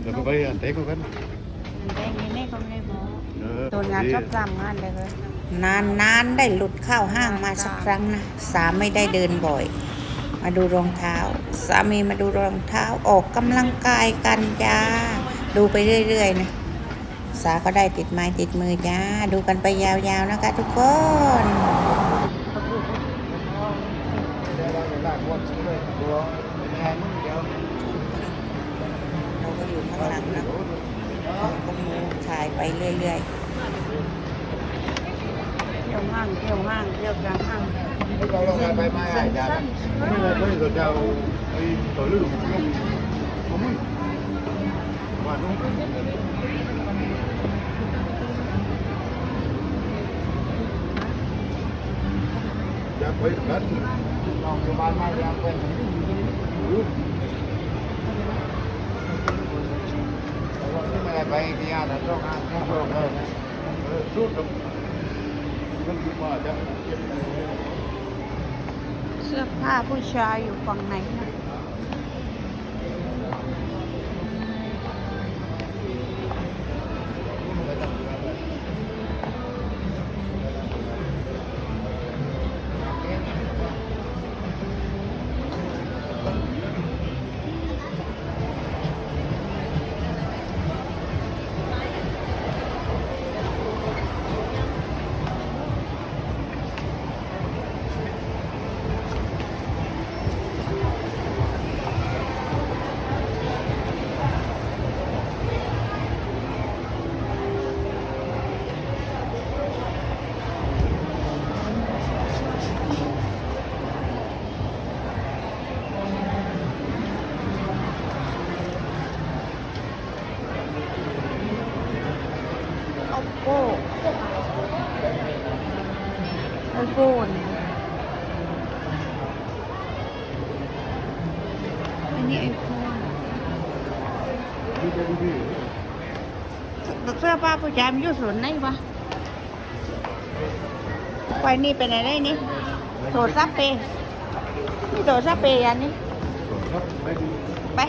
เดี๋ยวไปอันเต็กกันได้ไงแม่ก็ไม่ได้บอกเออโดนงานชอบจำงานเลยเลยนานๆได้หลุดเข้าห้างมาสักครั้งนะ สาไม่ได้เดินบ่อย มาดูรองเท้า สามีมาดูรองเท้าออกกำลังกายกันจ้า ดูไปเรื่อยๆนะ สาก็ได้ติดไม้ติดมือจ้า ดูกันไปยาวๆนะคะทุกคนเราก็ อยู่ข้างหลังนะเราก็มูถ่ายไปเรื่อยๆ เที่ยวห้าง เที่ยวห้าง เที่ยวกลางห้างเราลงไปไม้ใหญ่จ้าไม่เลยไม่เราจะเอาไอ้ตัวลืมผมไม่ว่าน้องอยากไปกันน้องอยู่บ้านมาอยากไป ไม่ไปที่อ่านต้องอ่านต้องลงเลยสุดมันคิดว่าจะเก็บเสื้อผ้าผู้ชายอยู่ฝั่งไหนนะ โอโก้ไอโฟนอันนี้ไอโฟนเสื้อผ้าผู้ชายมันอยู่ส่วนไหนวะไปนี่ไปไหนได้นี่โทรศัพท์เปย์นี่โทรศัพท์เปย์อันนี้ไป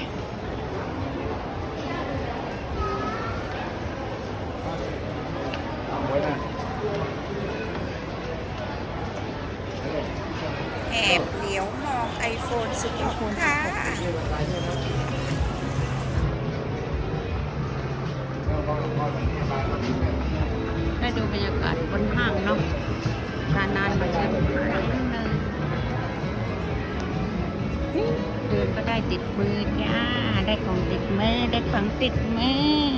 แอบเหลียวมองไอโฟนสุดค่ะได้ดูบรรยากาศบนห้างเนาะนานๆมาเที่ยวครั้งหนึ่งเดินก็ได้ติดมือจ้า ได้ของติดมือ ได้ของติดมือ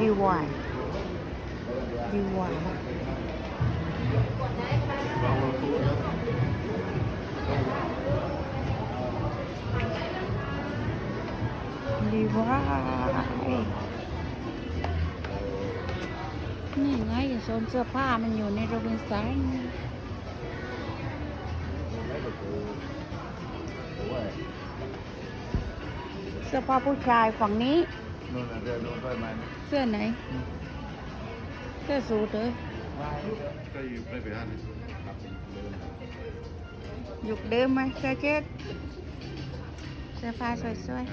ดีวายดีวายดีวายนี่ไงโซนเสื้อผ้ามันอยู่ในโรบินสันเสื้อผ้าผู้ชายฝั่งนี้ นู่นเดินลงไปมันเสื้อไหน เสื้อสูทเหรอ ก็อยู่ไม่ไปหันหยุกเดิมไหมเสื้อเชิ้ตเสื้อผ้าสวย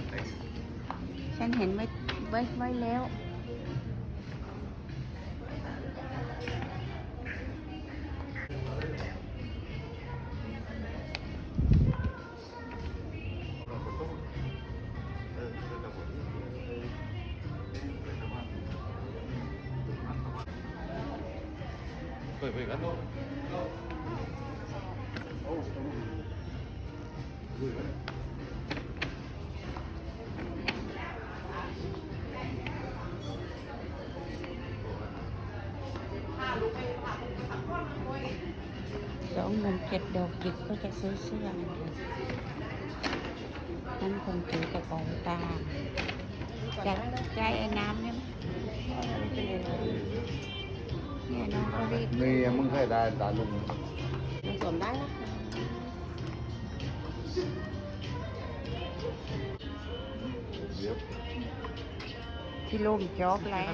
ๆ ฉันเห็นไว้ไว้ไว้แล้ว สองหนุ่มเจ็ดดอกจิกก็จะซื้อเสื้อมันเลยนั่นคนถือกระเป๋าตาจะใจไอ้น้ำเนี่ย เนี่ยน้องเขารีบนี่มึงเคยได้ตาลุงมันสวมได้แล้วเดี๋ยวพี่โลมจอกแล้ว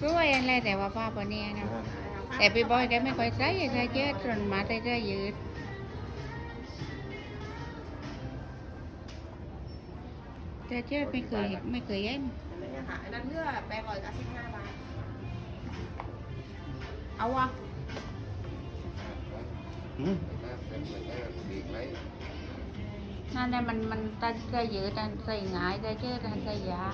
สวยอะไรแต่ว่าภาพวันนี้นะ แต่พี่บอยแกไม่ค่อยใส่ใส่เยอะจนมาใส่เสื้อยืดเสื้อยืดไม่เคยไม่เคยเห็นค่ะอันนั้นเลือกแปลก่อนก็สิบห้าบาท เอาวะอืมนั่นแหละมันมันตัดเสื้อยืดอันใส่หงายใส่ยืดอันใส่ยา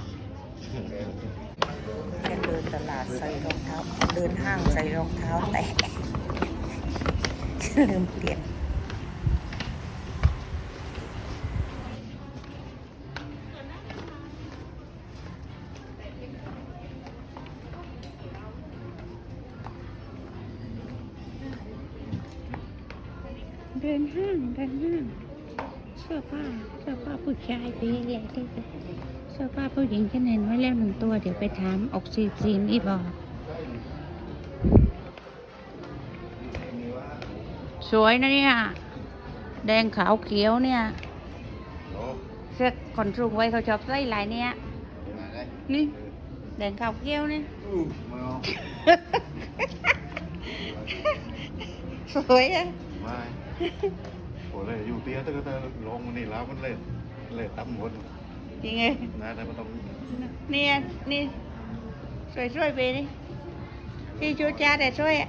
จะเดินตลาดใส่รองเท้า เดินห้างใส่รองเท้าแตะลืมเปลี่ยน เดินห้างเดินห้างเสื้อผ้าเสื้อผ้าผู้ชายดีแหละที่เสื้อผ้าผู้หญิงฉันเห็นไว้แล้วหนึ่งตัวเดี๋ยวไปถามออกซิจีนอีบอกสวยนะเนี่ย แดงขาวเขียวเนี่ยโอ้เสื้อคนสูงวัยเขาชอบใส่ลายเนี้ยมาเลยนี่แดงขาวเขียวเนี่ยอู้มาเอาสวยอะไม่ โอ้เลยอยู่เตี้ยตั้งแต่ลงมันนี่แล้วมันเลยเลยตั้มหมดจริงไงนะแต่มันต้องเนี่ยนี่สวยสวยๆไปนี่ที่ชูจ้าแต่สวยอะ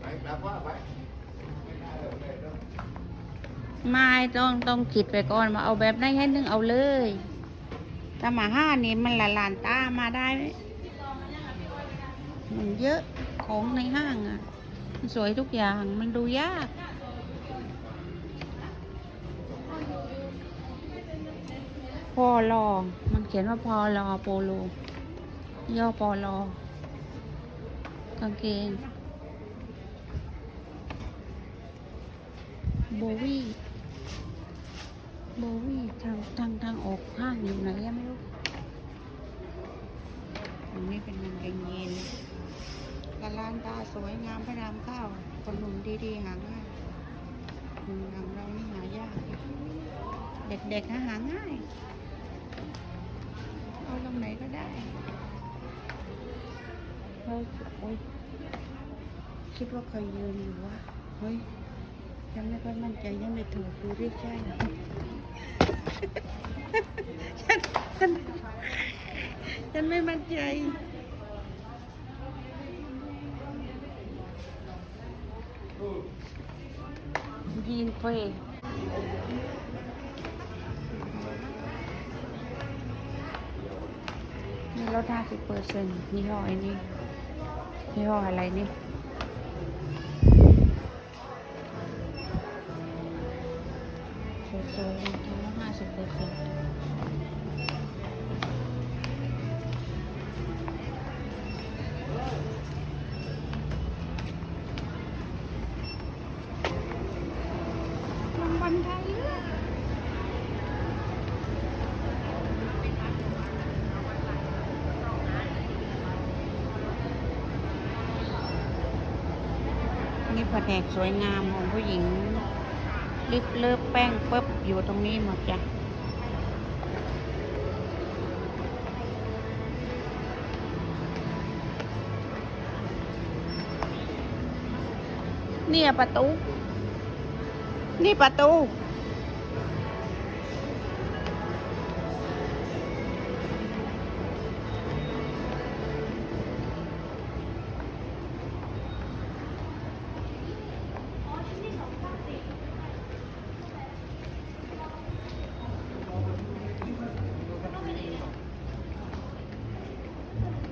ไปกลับว่าไปไม่ต้องต้องคิดไปก่อนมาเอาแบบไหนให้นึงเอาเลยถ้ามาห้านี่มันละลานตามาได้ไหม มันเยอะของในห้างอะ มันสวยทุกอย่างมันดูยาก พอลอ มันเขียนว่าพอลอโปโลย่อปอลอกางเกงโบวี่โบวี่ทางทางทางออกห้างอยู่ไหนอะไม่รู้อันนี้เป็นกางเกงยีน กระลานตาสวยงามพระรามเก้าคนหนุ่มดีๆหาง่ายหนุ่มอย่างเรานี่หายาก เด็กๆนะหาง่าย เอาตรงไหนก็ได้เฮ้ยโอ๊ยคิดว่าเคยยืนอยู่วะเฮ้ยยังไม่ค่อยมั่นใจยังไม่ถูกดูเรียกใช่ฉันฉันฉันไม่มั่นใจ ยีนเฟยมีลดห้าสิบเปอร์เซ็นต์ยี่ห้อไอ้นี่ยี่ห้ออะไรนี่สวยๆรองเท้าห้าสิบเปอร์เซ็นต์รางวัลไทยเลือก นี่แผนกสวยงามของผู้หญิงลิบเลิบแป้งปุ๊บอยู่ตรงนี้หมดจ้ะเนี่ยประตู นี่ประตู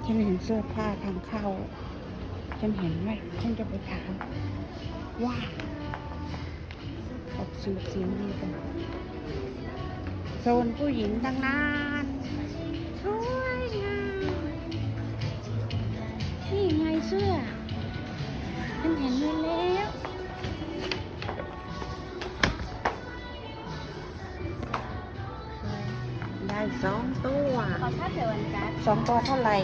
ฉันเห็นเสื้อผ้าทางเข้า ฉันเห็นไหมฉันจะไปถาม ว่าออกสีสีนี้กันโซนผู้หญิงทั้งนั้นสวยงามนี่ไงเสื้อ ฉันเห็นเงินแล้วได้สองตัวขอถ้าเจอวันการ สองตัวเท่าไหร่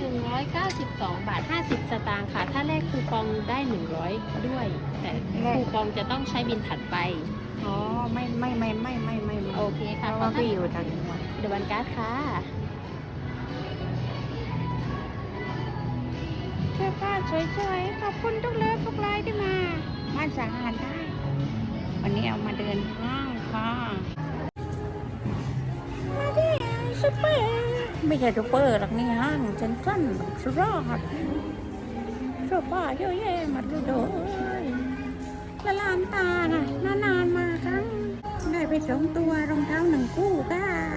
2,192 บาท 50 สตางค์ค่ะ ถ้าแลกคูปองได้ 100 ด้วย แต่คูปองจะต้องใช้บินถัดไป อ๋อไม่ไม่ไม่ไม่ไม่ไม่ไม่โอเคเพค่ะราะขอว่าถ้าพี่อยู่ต่างจังหวัดเดวันการ์ดค่ะ เสื้อผ้าสวยๆขอบคุณทุกเลิฟทุกไลน์ที่มาบ้านสาหารได้ วันนี้เอามาเดินห้างค่ะ มาที่ซุปเปอร์ ไม่ใช่ซุปเปอร์หรอกนี่ห้างเซ็นทรัลสุดยอดเสื้อผ้าเยอะแยะมาดูดยละลานตาน่ะนานๆมาครั้งได้ไปสองตัวรองเท้าหนึ่งคู่ค่ะ